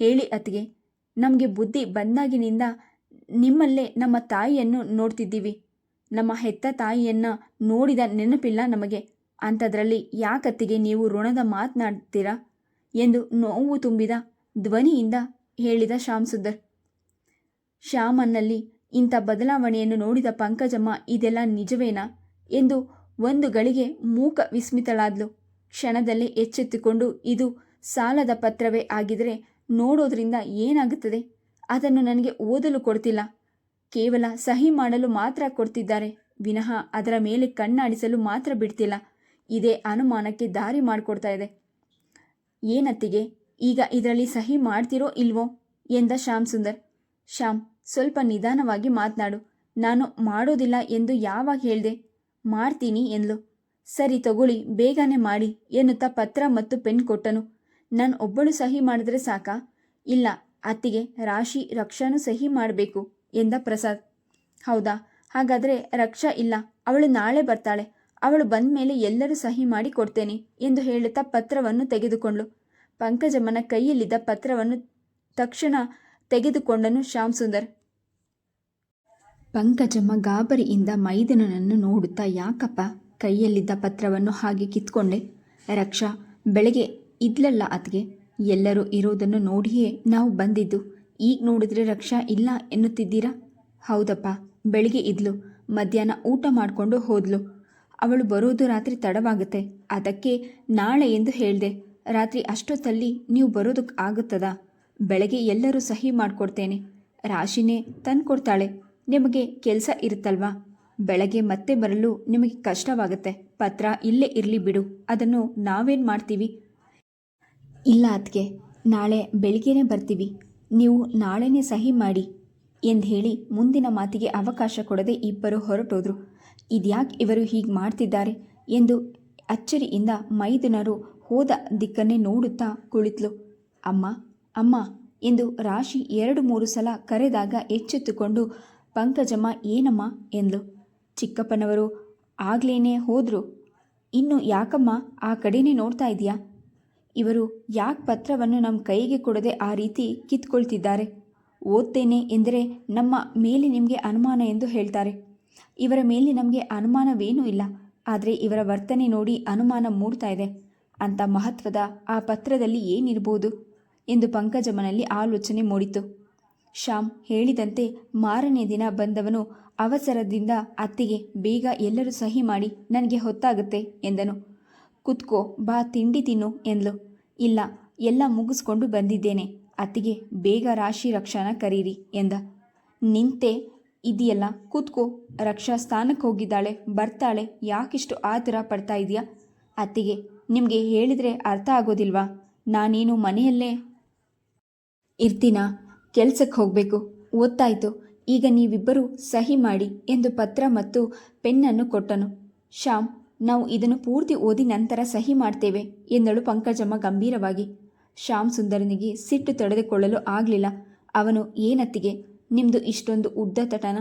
ಹೇಳಿ ಅತ್ತಿಗೆ, ನಮಗೆ ಬುದ್ಧಿ ಬಂದಾಗಿನಿಂದ ನಿಮ್ಮಲ್ಲೇ ನಮ್ಮ ತಾಯಿಯನ್ನು ನೋಡ್ತಿದ್ದೀವಿ. ನಮ್ಮ ಹೆತ್ತ ತಾಯಿಯನ್ನ ನೋಡಿದ ನೆನಪಿಲ್ಲ ನಮಗೆ. ಅಂಥದ್ರಲ್ಲಿ ಯಾಕತ್ತಿಗೆ ನೀವು ಋಣದ ಮಾತನಾಡ್ತೀರಾ ಎಂದು ನೋವು ತುಂಬಿದ ಧ್ವನಿಯಿಂದ ಹೇಳಿದ ಶ್ಯಾಮ್ ಸುಂದರ್. ಶ್ಯಾಮನ್ನಲ್ಲಿ ಇಂಥ ಬದಲಾವಣೆಯನ್ನು ನೋಡಿದ ಪಂಕಜಮ್ಮ, ಇದೆಲ್ಲ ನಿಜವೇನಾ? ಎಂದು ಒಂದು ಗಳಿಗೆ ಮೂಕ ವಿಸ್ಮಿತಳಾದ್ಲು. ಕ್ಷಣದಲ್ಲೇ ಎಚ್ಚೆತ್ತುಕೊಂಡು, ಇದು ಸಾಲದ ಪತ್ರವೇ ಆಗಿದರೆ ನೋಡೋದ್ರಿಂದ ಏನಾಗುತ್ತದೆ? ಅದನ್ನು ನನಗೆ ಓದಲು ಕೊಡ್ತಿಲ್ಲ. ಕೇವಲ ಸಹಿ ಮಾಡಲು ಮಾತ್ರ ಕೊಡ್ತಿದ್ದಾರೆ. ವಿನಃ ಅದರ ಮೇಲೆ ಕಣ್ಣಾಡಿಸಲು ಮಾತ್ರ ಬಿಡ್ತಿಲ್ಲ. ಇದೇ ಅನುಮಾನಕ್ಕೆ ದಾರಿ ಮಾಡಿಕೊಡ್ತಾ ಇದೆ. ಏನತ್ತಿಗೆ, ಈಗ ಇದರಲ್ಲಿ ಸಹಿ ಮಾಡ್ತಿರೋ ಇಲ್ವೋ? ಎಂದ ಶ್ಯಾಮ್ ಸುಂದರ್. ಶ್ಯಾಮ್ ಸ್ವಲ್ಪ ನಿಧಾನವಾಗಿ ಮಾತನಾಡು. ನಾನು ಮಾಡೋದಿಲ್ಲ ಎಂದು ಯಾವಾಗ ಹೇಳಿದೆ? ಮಾಡ್ತೀನಿ ಎಂದ್ಲು. ಸರಿ ತಗೊಳ್ಳಿ, ಬೇಗನೆ ಮಾಡಿ ಎನ್ನುತ್ತಾ ಪತ್ರ ಮತ್ತು ಪೆನ್ ಕೊಟ್ಟನು. ನಾನು ಒಬ್ಬಳು ಸಹಿ ಮಾಡಿದ್ರೆ ಸಾಕಾ? ಇಲ್ಲ, ಅತ್ತಿಗೆ ರಾಶಿ ರಕ್ಷಾನು ಸಹಿ ಮಾಡಬೇಕು ಎಂದ ಪ್ರಸಾದ್. ಹೌದಾ, ಹಾಗಾದರೆ ರಕ್ಷಾ ಇಲ್ಲ, ಅವಳು ನಾಳೆ ಬರ್ತಾಳೆ. ಅವಳು ಬಂದ ಮೇಲೆ ಎಲ್ಲರೂ ಸಹಿ ಮಾಡಿ ಕೊಡ್ತೇನೆ ಎಂದು ಹೇಳುತ್ತಾ ಪತ್ರವನ್ನು ತೆಗೆದುಕೊಂಡ್ಳು. ಪಂಕಜಮ್ಮನ ಕೈಯಲ್ಲಿದ್ದ ಪತ್ರವನ್ನು ತಕ್ಷಣ ತೆಗೆದುಕೊಂಡನು ಶ್ಯಾಮ್ ಸುಂದರ್ ಪಂಕಜಮ್ಮ ಗಾಬರಿಯಿಂದ ಮೈದನನನ್ನು ನೋಡುತ್ತಾ ಯಾಕಪ್ಪ ಕೈಯಲ್ಲಿದ್ದ ಪತ್ರವನ್ನು ಹಾಗೆ ಕಿತ್ಕೊಂಡೆ? ರಕ್ಷಾ, ಬೆಳಗ್ಗೆ ಇದ್ಲಲ್ಲ ಅತ್ಗೆ ಎಲ್ಲರೂ ಇರೋದನ್ನು ನೋಡಿಯೇ ನಾವು ಬಂದಿದ್ದು. ಈಗ ನೋಡಿದ್ರೆ ರಕ್ಷಾ ಇಲ್ಲ ಎನ್ನುತ್ತಿದ್ದೀರಾ? ಹೌದಪ್ಪ, ಬೆಳಿಗ್ಗೆ ಇದ್ಲು. ಮಧ್ಯಾಹ್ನ ಊಟ ಮಾಡಿಕೊಂಡು ಹೋದ್ಲು. ಅವಳು ಬರೋದು ರಾತ್ರಿ ತಡವಾಗುತ್ತೆ. ಅದಕ್ಕೆ ನಾಳೆ ಎಂದು ಹೇಳಿದೆ. ರಾತ್ರಿ ಅಷ್ಟೊತ್ತಲ್ಲಿ ನೀವು ಬರೋದಕ್ಕೆ ಆಗುತ್ತದಾ ಬೆಳಗ್ಗೆ ಎಲ್ಲರೂ ಸಹಿ ಮಾಡಿಕೊಡ್ತೇನೆ. ರಾಶಿನೇ ತಂದ್ಕೊಡ್ತಾಳೆ. ನಿಮಗೆ ಕೆಲಸ ಇರುತ್ತಲ್ವಾ? ಬೆಳಗ್ಗೆ ಮತ್ತೆ ಬರಲು ನಿಮಗೆ ಕಷ್ಟವಾಗುತ್ತೆ. ಪತ್ರ ಇಲ್ಲೇ ಇರಲಿ ಬಿಡು. ಅದನ್ನು ನಾವೇನು ಮಾಡ್ತೀವಿ? ಇಲ್ಲ ಅದಕ್ಕೆ ನಾಳೆ ಬೆಳಿಗ್ಗೆನೇ ಬರ್ತೀವಿ. ನೀವು ನಾಳೆನೇ ಸಹಿ ಮಾಡಿ ಎಂದು ಹೇಳಿ ಮುಂದಿನ ಮಾತಿಗೆ ಅವಕಾಶ ಕೊಡದೆ ಇಬ್ಬರು ಹೊರಟೋದ್ರು. ಇದ್ಯಾಕೆ ಇವರು ಹೀಗೆ ಮಾಡ್ತಿದ್ದಾರೆ ಎಂದು ಅಚ್ಚರಿಯಿಂದ ಮೈದುನರು ಹೋದ ದಿಕ್ಕನ್ನೇ ನೋಡುತ್ತಾ ಕುಳಿತ್ಲು. ಅಮ್ಮ ಅಮ್ಮ ಎಂದು ರಾಶಿ ಎರಡು ಮೂರು ಸಲ ಕರೆದಾಗ ಎಚ್ಚೆತ್ತುಕೊಂಡು ಪಂಕಜಮ್ಮ, ಏನಮ್ಮ? ಎಂದ್ಲು. ಚಿಕ್ಕಪ್ಪನವರು ಆಗ್ಲೇನೆ ಹೋದ್ರು. ಇನ್ನು ಯಾಕಮ್ಮ ಆ ಕಡೆನೇ ನೋಡ್ತಾ ಇದೆಯಾ ಇವರು ಯಾಕೆ ಪತ್ರವನ್ನು ನಮ್ಮ ಕೈಗೆ ಕೊಡದೆ ಆ ರೀತಿ ಕಿತ್ಕೊಳ್ತಿದ್ದಾರೆ? ಓದ್ತೇನೆ ಎಂದರೆ ನಮ್ಮ ಮೇಲೆ ನಿಮಗೆ ಅನುಮಾನ ಎಂದು ಹೇಳ್ತಾರೆ. ಇವರ ಮೇಲೆ ನಮಗೆ ಅನುಮಾನವೇನೂ ಇಲ್ಲ. ಆದರೆ ಇವರ ವರ್ತನೆ ನೋಡಿ ಅನುಮಾನ ಮೂಡ್ತಾ ಇದೆ. ಅಂತ ಮಹತ್ವದ ಆ ಪತ್ರದಲ್ಲಿ ಏನಿರ್ಬೋದು? ಎಂದು ಪಂಕಜಮ್ಮನಲ್ಲಿ ಆಲೋಚನೆ ಮೂಡಿತು. ಶ್ಯಾಮ್ ಹೇಳಿದಂತೆ ಮಾರನೇ ದಿನ ಬಂದವನು ಅವಸರದಿಂದ ಅತ್ತಿಗೆ, ಬೇಗ ಎಲ್ಲರೂ ಸಹಿ ಮಾಡಿ, ನನಗೆ ಹೊತ್ತಾಗುತ್ತೆ, ಎಂದನು. ಕುತ್ಕೋ, ಬಾ, ತಿಂಡಿ ತಿನ್ನು, ಎಂದ್ಲು. ಇಲ್ಲ, ಎಲ್ಲ ಮುಗಿಸ್ಕೊಂಡು ಬಂದಿದ್ದೇನೆ. ಅತ್ತಿಗೆ, ಬೇಗ ರಾಶಿ ರಕ್ಷಾನ ಕರೀರಿ, ಎಂದ. ನಿಂತೆ ಇದೆಯಲ್ಲ, ಕೂತ್ಕೋ. ರಕ್ಷಾ ಸ್ಥಾನಕ್ಕೆ ಹೋಗಿದ್ದಾಳೆ, ಬರ್ತಾಳೆ. ಯಾಕಿಷ್ಟು ಆತುರ ಪಡ್ತಾ ಇದೆಯಾ? ಅತ್ತಿಗೆ, ನಿಮಗೆ ಹೇಳಿದರೆ ಅರ್ಥ ಆಗೋದಿಲ್ವಾ? ನಾನೇನು ಮನೆಯಲ್ಲೇ ಇರ್ತೀನಾ? ಕೆಲ್ಸಕ್ಕೆ ಹೋಗಬೇಕು. ಓದ್ತಾಯ್ತು. ಈಗ ನೀವಿಬ್ಬರೂ ಸಹಿ ಮಾಡಿ ಎಂದು ಪತ್ರ ಮತ್ತು ಪೆನ್ನನ್ನು ಕೊಟ್ಟನು. ಶ್ಯಾಮ್, ನಾವು ಇದನ್ನು ಪೂರ್ತಿ ಓದಿ ನಂತರ ಸಹಿ ಮಾಡ್ತೇವೆ, ಎಂದಳು ಪಂಕಜಮ್ಮ ಗಂಭೀರವಾಗಿ. ಶ್ಯಾಮ್ ಸುಂದರನಿಗೆ ಸಿಟ್ಟು ತಡೆದುಕೊಳ್ಳಲು ಆಗಲಿಲ್ಲ. ಅವನು ಏನತ್ತಿಗೆ? ನಿಮ್ಮದು ಇಷ್ಟೊಂದು ಉದ್ದ ತಟನ?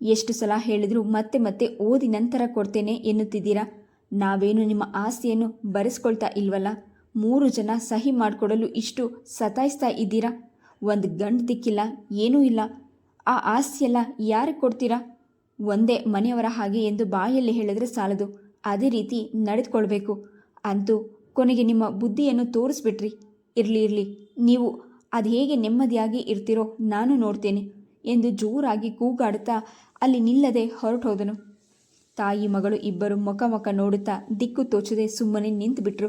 ಎಷ್ಟು ಸಲ ಹೇಳಿದರೂ ಮತ್ತೆ ಮತ್ತೆ ಓದಿ ನಂತರ ಕೊಡ್ತೇನೆ ಎನ್ನುತ್ತಿದ್ದೀರಾ? ನಾವೇನು ನಿಮ್ಮ ಆಸ್ತಿಯನ್ನು ಬರೆಸ್ಕೊಳ್ತಾ ಇಲ್ವಲ್ಲ? ಮೂರು ಜನ ಸಹಿ ಮಾಡಿಕೊಡಲು ಇಷ್ಟು ಸತಾಯಿಸ್ತಾ ಇದ್ದೀರಾ? ಒಂದು ಗಂಡು ದಿಕ್ಕಿಲ್ಲ, ಏನೂ ಇಲ್ಲ. ಆ ಆಸ್ತಿಯೆಲ್ಲ ಯಾರಿಗೆ ಕೊಡ್ತೀರಾ? ಒಂದೇ ಮನೆಯವರ ಹಾಗೆ ಎಂದು ಬಾಯಲ್ಲಿ ಹೇಳಿದ್ರೆ ಸಾಲದು. ಅದೇ ರೀತಿ ನಡೆದುಕೊಳ್ಬೇಕು. ಅಂತೂ ಕೊನೆಗೆ ನಿಮ್ಮ ಬುದ್ಧಿಯನ್ನು ತೋರಿಸ್ಬಿಟ್ರಿ. ಇರಲಿ ಇರಲಿ, ನೀವು ಅದು ಹೇಗೆ ನೆಮ್ಮದಿಯಾಗಿ ಇರ್ತೀರೋ ನಾನು ನೋಡ್ತೇನೆ ಎಂದು ಜೋರಾಗಿ ಕೂಗಾಡುತ್ತಾ ಅಲ್ಲಿ ನಿಲ್ಲದೆ ಹೊರಟೋದನು. ತಾಯಿ ಮಗಳು ಇಬ್ಬರು ಮುಖ ನೋಡುತ್ತಾ ದಿಕ್ಕು ತೋಚದೆ ಸುಮ್ಮನೆ ನಿಂತುಬಿಟ್ರು.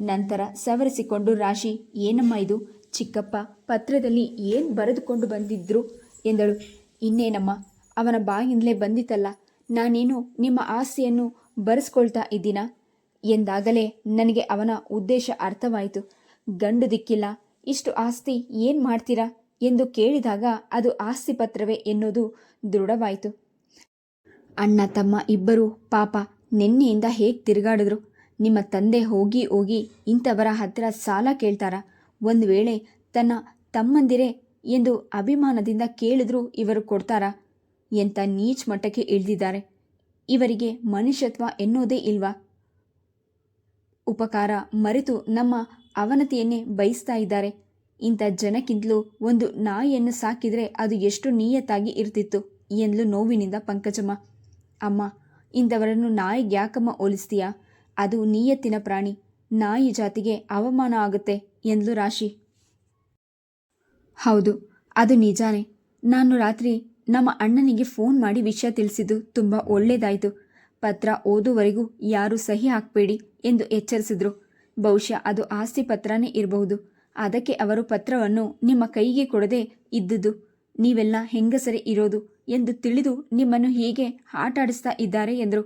ನಂತರ ಸವರಿಸಿಕೊಂಡು ರಾಶಿ, ಏನಮ್ಮ ಇದು? ಚಿಕ್ಕಪ್ಪ ಪತ್ರದಲ್ಲಿ ಏನು ಬರೆದುಕೊಂಡು ಬಂದಿದ್ರು? ಎಂದಳು. ಇನ್ನೇನಮ್ಮ ಅವನ ಬಾಯಿಂದಲೇ ಬಂದಿತಲ್ಲ ನಾನೇನು ನಿಮ್ಮ ಆಸೆಯನ್ನು ಬರೆಸ್ಕೊಳ್ತಾ ಇದ್ದೀನಾ? ಎಂದಾಗಲೇ ನನಗೆ ಅವನ ಉದ್ದೇಶ ಅರ್ಥವಾಯಿತು. ಗಂಡು ದಿಕ್ಕಿಲ್ಲ, ಇಷ್ಟು ಆಸ್ತಿ ಏನು ಮಾಡ್ತೀರಾ? ಎಂದು ಕೇಳಿದಾಗ ಅದು ಆಸ್ತಿ ಪತ್ರವೇ ಎನ್ನುವುದು ದೃಢವಾಯಿತು. ಅಣ್ಣ, ತಮ್ಮ ಇಬ್ಬರು ಪಾಪ ನಿನ್ನೆಯಿಂದ ಹೇಗೆ ತಿರುಗಾಡಿದ್ರು? ನಿಮ್ಮ ತಂದೆ ಹೋಗಿ ಹೋಗಿ ಇಂಥವರ ಹತ್ತಿರ ಸಾಲ ಕೇಳ್ತಾರ? ಒಂದು ವೇಳೆ ತನ್ನ ತಮ್ಮಂದಿರೇ ಎಂದು ಅಭಿಮಾನದಿಂದ ಕೇಳಿದ್ರೂ ಇವರು ಕೊಡ್ತಾರಾ? ಎಂಥ ನೀಚ್ ಮಟ್ಟಕ್ಕೆ ಇಳಿದಿದ್ದಾರೆ. ಇವರಿಗೆ ಮನುಷ್ಯತ್ವ ಎನ್ನುವುದೇ ಇಲ್ವಾ? ಉಪಕಾರ ಮರೆತು ನಮ್ಮ ಅವನತಿಯನ್ನೇ ಬಯಸ್ತಾ ಇದ್ದಾರೆ. ಇಂಥ ಜನಕ್ಕಿಂತಲೂ ಒಂದು ನಾಯಿಯನ್ನು ಸಾಕಿದರೆ ಅದು ಎಷ್ಟು ನಿಯತ್ತಾಗಿ ಇರ್ತಿತ್ತು ಎಂದಲು ನೋವಿನಿಂದ ಪಂಕಜಮ್ಮ. ಅಮ್ಮ, ಇಂಥವರನ್ನು ನಾಯಿಗೆ ಯಾಕಮ್ಮ ಹೋಲಿಸ್ತೀಯಾ? ಅದು ನಿಯತ್ತಿನ ಪ್ರಾಣಿ. ನಾಯಿ ಜಾತಿಗೆ ಅವಮಾನ ಆಗುತ್ತೆ. ಎಂದ್ಲು ರಾಶಿ. ಹೌದು, ಅದು ನಿಜಾನೇ. ನಾನು ರಾತ್ರಿ ನಮ್ಮ ಅಣ್ಣನಿಗೆ ಫೋನ್ ಮಾಡಿ ವಿಷಯ ತಿಳಿಸಿದ್ದು ತುಂಬ ಒಳ್ಳೆಯದಾಯಿತು ಪತ್ರ ಓದುವರೆಗೂ ಯಾರೂ ಸಹಿ ಹಾಕಬೇಡಿ ಎಂದು ಎಚ್ಚರಿಸಿದ್ರು. ಬಹುಶಃ ಅದು ಆಸ್ತಿ ಪತ್ರನೇ ಇರಬಹುದು. ಅದಕ್ಕೆ ಅವರು ಪತ್ರವನ್ನು ನಿಮ್ಮ ಕೈಗೆ ಕೊಡದೆ ಇದ್ದುದು. ನೀವೆಲ್ಲ ಹೆಂಗಸರೇ ಇರೋದು ಎಂದು ತಿಳಿದು ನಿಮ್ಮನ್ನು ಹೀಗೆ ಆಟಾಡಿಸ್ತಾ ಇದ್ದಾರೆ ಎಂದರು.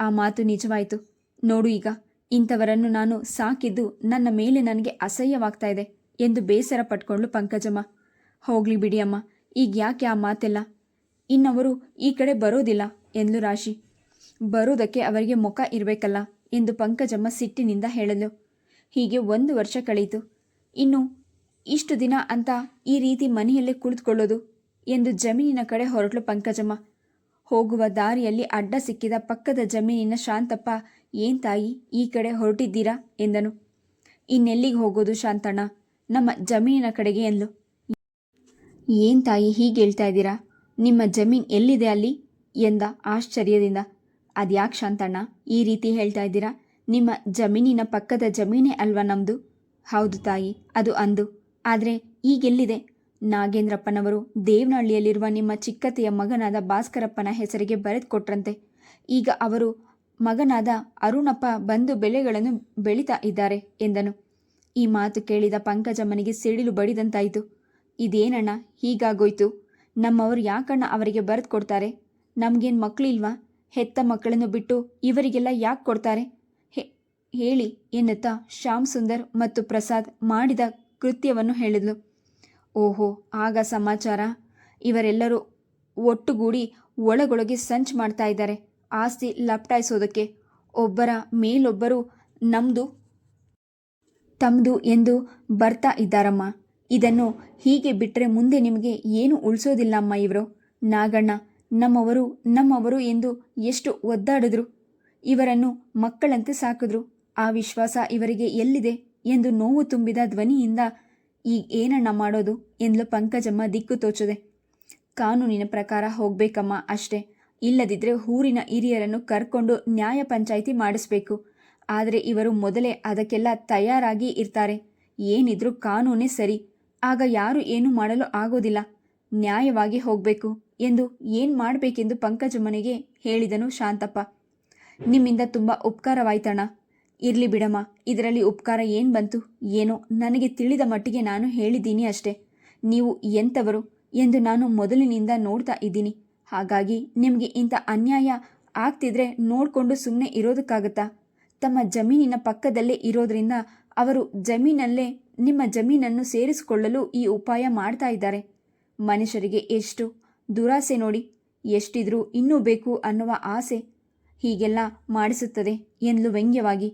ಆ ಮಾತು ನಿಜವಾಯಿತು. ನೋಡು ಈಗ. ಇಂಥವರನ್ನು ನಾನು ಸಾಕಿದ್ದು ನನ್ನ ಮೇಲೆ ನನಗೆ ಅಸಹ್ಯವಾಗ್ತಾ ಇದೆ ಎಂದು ಬೇಸರ ಪಟ್ಕೊಂಡ್ಲು ಪಂಕಜಮ್ಮ. ಹೋಗ್ಲಿ ಬಿಡಿ ಅಮ್ಮ, ಈಗ ಯಾಕೆ ಆ ಮಾತೆಲ್ಲ? ಇನ್ನವರು ಈ ಕಡೆ ಬರೋದಿಲ್ಲ ಎಂದ್ಲು ರಾಶಿ. ಬರೋದಕ್ಕೆ ಅವರಿಗೆ ಮುಖ ಇರಬೇಕಲ್ಲ ಎಂದು ಪಂಕಜಮ್ಮ ಸಿಟ್ಟಿನಿಂದ ಹೇಳಲು. ಹೀಗೆ ಒಂದು ವರ್ಷ ಕಳೀತು. ಇನ್ನು ಇಷ್ಟು ದಿನ ಅಂತ ಈ ರೀತಿ ಮನೆಯಲ್ಲೇ ಕುಳಿತುಕೊಳ್ಳೋದು ಎಂದು ಜಮೀನಿನ ಕಡೆ ಹೊರಟ್ಲು ಪಂಕಜಮ್ಮ. ಹೋಗುವ ದಾರಿಯಲ್ಲಿ ಅಡ್ಡ ಸಿಕ್ಕಿದ ಪಕ್ಕದ ಜಮೀನಿನ ಶಾಂತಪ್ಪ ಏನ್ ತಾಯಿ, ಈ ಕಡೆ ಹೊರಟಿದ್ದೀರಾ? ಎಂದನು. ಇನ್ನೆಲ್ಲಿಗೆ ಹೋಗೋದು ಶಾಂತಣ್ಣ? ನಮ್ಮ ಜಮೀನಿನ ಕಡೆಗೆ, ಎಂದ್ಲು. ಏನ್ ತಾಯಿ, ಹೀಗೆ ಹೇಳ್ತಾ ಇದ್ದೀರಾ? ನಿಮ್ಮ ಜಮೀನ್ ಎಲ್ಲಿದೆ ಅಲ್ಲಿ? ಎಂದ ಆಶ್ಚರ್ಯದಿಂದ. ಅದ್ಯಾಕೆ ಶಾಂತಣ್ಣ, ಈ ರೀತಿ ಹೇಳ್ತಾ ಇದ್ದೀರಾ? ನಿಮ್ಮ ಜಮೀನಿನ ಪಕ್ಕದ ಜಮೀನೇ ಅಲ್ವಾ ನಮ್ಮದು ಹೌದು ತಾಯಿ, ಅದು ಅಂದು. ಆದರೆ ಈಗೆಲ್ಲಿದೆ ನಾಗೇಂದ್ರಪ್ಪನವರು ದೇವನಹಳ್ಳಿಯಲ್ಲಿರುವ ನಿಮ್ಮ ಚಿಕ್ಕತೆಯ ಮಗನಾದ ಭಾಸ್ಕರಪ್ಪನ ಹೆಸರಿಗೆ ಬರೆದುಕೊಟ್ರಂತೆ. ಈಗ ಅವರು ಮಗನಾದ ಅರುಣಪ್ಪ ಬಂದು ಬೆಳೆಗಳನ್ನು ಬೆಳೀತಾ ಇದ್ದಾರೆ ಎಂದನು. ಈ ಮಾತು ಕೇಳಿದ ಪಂಕಜಮ್ಮನಿಗೆ ಸಿಡಿಲು ಬಡಿದಂತಾಯಿತು. ಇದೇನಣ್ಣ, ಹೀಗಾಗೋಯ್ತು? ನಮ್ಮವರು ಯಾಕಣ್ಣ ಅವರಿಗೆ ಬರೆದು ಕೊಡ್ತಾರೆ? ನಮಗೇನು ಮಕ್ಕಳಿಲ್ವಾ ಹೆತ್ತ ಮಕ್ಕಳನ್ನು ಬಿಟ್ಟು ಇವರಿಗೆಲ್ಲ ಯಾಕೆ ಕೊಡ್ತಾರೆ? ಹೇಳಿ ಎನ್ನುತ್ತಾ ಶ್ಯಾಮ್ ಸುಂದರ್ ಮತ್ತು ಪ್ರಸಾದ್ ಮಾಡಿದ ಕೃತ್ಯವನ್ನು ಹೇಳಿದ್ಲು. ಓಹೋ, ಆಗ ಸಮಾಚಾರ? ಇವರೆಲ್ಲರೂ ಒಟ್ಟುಗೂಡಿ ಒಳಗೊಳಗೆ ಸಂಚ್ ಮಾಡ್ತಾ ಇದ್ದಾರೆ. ಆಸ್ತಿ ಲಪ್ಟಾಯಿಸೋದಕ್ಕೆ ಒಬ್ಬರ ಮೇಲೊಬ್ಬರು ನಮ್ಮದು ತಮ್ಮದು ಎಂದು ಬರ್ತಾ ಇದ್ದಾರಮ್ಮ. ಇದನ್ನು ಹೀಗೆ ಬಿಟ್ಟರೆ ಮುಂದೆ ನಿಮಗೆ ಏನು ಉಳಿಸೋದಿಲ್ಲಮ್ಮ ಇವರು? ನಾಗಣ್ಣ, ನಮ್ಮವರು ನಮ್ಮವರು ಎಂದು ಎಷ್ಟು ಒದ್ದಾಡಿದ್ರು? ಇವರನ್ನು ಮಕ್ಕಳಂತೆ ಸಾಕಿದ್ರು. ಆ ವಿಶ್ವಾಸ ಇವರಿಗೆ ಎಲ್ಲಿದೆ ಎಂದು ನೋವು ತುಂಬಿದ ಧ್ವನಿಯಿಂದ ಈಗ ಏನಣ್ಣ ಮಾಡೋದು ಎಂದು ಪಂಕಜಮ್ಮ ದಿಕ್ಕು ತೋಚದೆ. ಕಾನೂನಿನ ಪ್ರಕಾರ ಹೋಗ್ಬೇಕಮ್ಮ ಅಷ್ಟೇ. ಇಲ್ಲದಿದ್ದರೆ ಊರಿನ ಹಿರಿಯರನ್ನು ಕರ್ಕೊಂಡು ನ್ಯಾಯ ಪಂಚಾಯಿತಿ ಮಾಡಿಸ್ಬೇಕು. ಆದರೆ ಇವರು ಮೊದಲೇ ಅದಕ್ಕೆಲ್ಲ ತಯಾರಾಗಿ ಇರ್ತಾರೆ. ಏನಿದ್ರೂ ಕಾನೂನೇ ಸರಿ. ಆಗ ಯಾರು ಏನು ಮಾಡಲು ಆಗೋದಿಲ್ಲ. ನ್ಯಾಯವಾಗಿ ಹೋಗಬೇಕು ಎಂದು ಏನು ಮಾಡಬೇಕೆಂದು ಪಂಕಜಮ್ಮನಿಗೆ ಹೇಳಿದನು ಶಾಂತಪ್ಪ. ನಿಮ್ಮಿಂದ ತುಂಬ ಉಪಕಾರವಾಯ್ತಣ್ಣ. ಇರಲಿ ಬಿಡಮ್ಮ, ಇದರಲ್ಲಿ ಉಪಕಾರ ಏನು ಬಂತು, ಏನೋ ನನಗೆ ತಿಳಿದ ಮಟ್ಟಿಗೆ ನಾನು ಹೇಳಿದ್ದೀನಿ ಅಷ್ಟೇ. ನೀವು ಎಂಥವರು ಎಂದು ನಾನು ಮೊದಲಿನಿಂದ ನೋಡ್ತಾ ಇದ್ದೀನಿ. ಹಾಗಾಗಿ ನಿಮಗೆ ಇಂಥ ಅನ್ಯಾಯ ಆಗ್ತಿದ್ರೆ ನೋಡಿಕೊಂಡು ಸುಮ್ಮನೆ ಇರೋದಕ್ಕಾಗತ್ತಾ? ತಮ್ಮ ಜಮೀನಿನ ಪಕ್ಕದಲ್ಲೇ ಇರೋದ್ರಿಂದ ಅವರು ಜಮೀನಲ್ಲೇ ನಿಮ್ಮ ಜಮೀನನ್ನು ಸೇರಿಸಿಕೊಳ್ಳಲು ಈ ಉಪಾಯ ಮಾಡ್ತಾ ಇದ್ದಾರೆ. ಮನುಷ್ಯರಿಗೆ ಎಷ್ಟು ದುರಾಸೆ ನೋಡಿ, ಎಷ್ಟಿದ್ರೂ ಇನ್ನೂ ಬೇಕು ಅನ್ನುವ ಆಸೆ ಹೀಗೆಲ್ಲ ಮಾಡಿಸುತ್ತದೆ ಎಂದು ವ್ಯಂಗ್ಯವಾಗಿ.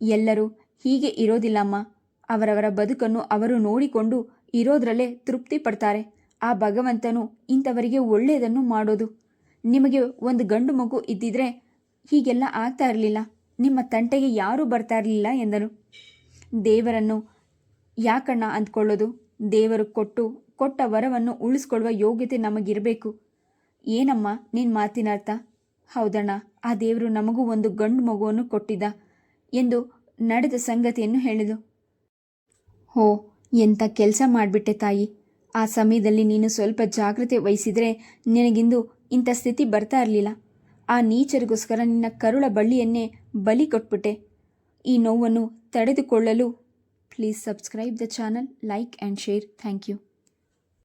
ಎಲ್ಲರೂ ಹೀಗೆ ಇರೋದಿಲ್ಲಮ್ಮ. ಅವರವರ ಬದುಕನ್ನು ಅವರು ನೋಡಿಕೊಂಡು ಇರೋದ್ರಲ್ಲೇ ತೃಪ್ತಿ ಪಡ್ತಾರೆ ಆ ಭಗವಂತನು ಇಂಥವರಿಗೆ ಒಳ್ಳೆಯದನ್ನು ಮಾಡೋದು. ನಿಮಗೆ ಒಂದು ಗಂಡು ಮಗು ಇದ್ದಿದ್ರೆ ಹೀಗೆಲ್ಲ ಆಗ್ತಾ ಇರಲಿಲ್ಲ. ನಿಮ್ಮ ತಂಟೆಗೆ ಯಾರೂ ಬರ್ತಾ ಇರಲಿಲ್ಲ ಎಂದನು. ದೇವರನ್ನು ಯಾಕಣ್ಣ ಅಂದ್ಕೊಳ್ಳೋದು? ದೇವರು ಕೊಟ್ಟು, ಕೊಟ್ಟ ವರವನ್ನು ಉಳಿಸ್ಕೊಳ್ಳುವ ಯೋಗ್ಯತೆ ನಮಗಿರಬೇಕು. ಏನಮ್ಮ ನಿನ್ನ ಮಾತಿನ ಅರ್ಥ? ಹೌದಣ್ಣ, ಆ ದೇವರು ನಮಗೂ ಒಂದು ಗಂಡು ಮಗುವನ್ನು ಕೊಟ್ಟಿದ್ದ ಎಂದು ನಡೆದ ಸಂಗತಿಯನ್ನು ಹೇಳಿದು. ಹೋ ಎಂಥ ಕೆಲಸ ಮಾಡಿಬಿಟ್ಟೆ ತಾಯಿ. ಆ ಸಮಯದಲ್ಲಿ ನೀನು ಸ್ವಲ್ಪ ಜಾಗ್ರತೆ ವಹಿಸಿದರೆ ನಿನಗಿಂದು ಇಂಥ ಸ್ಥಿತಿ ಬರ್ತಾ ಇರಲಿಲ್ಲ. ಆ ನೀಚರಿಗೋಸ್ಕರ ನಿನ್ನ ಕರುಳ ಬಳ್ಳಿಯನ್ನೇ ಬಲಿ ಕೊಟ್ಬಿಟ್ಟೆ. ಈ ನೋವನ್ನು ತಡೆದುಕೊಳ್ಳಲು please subscribe the channel like and share thank you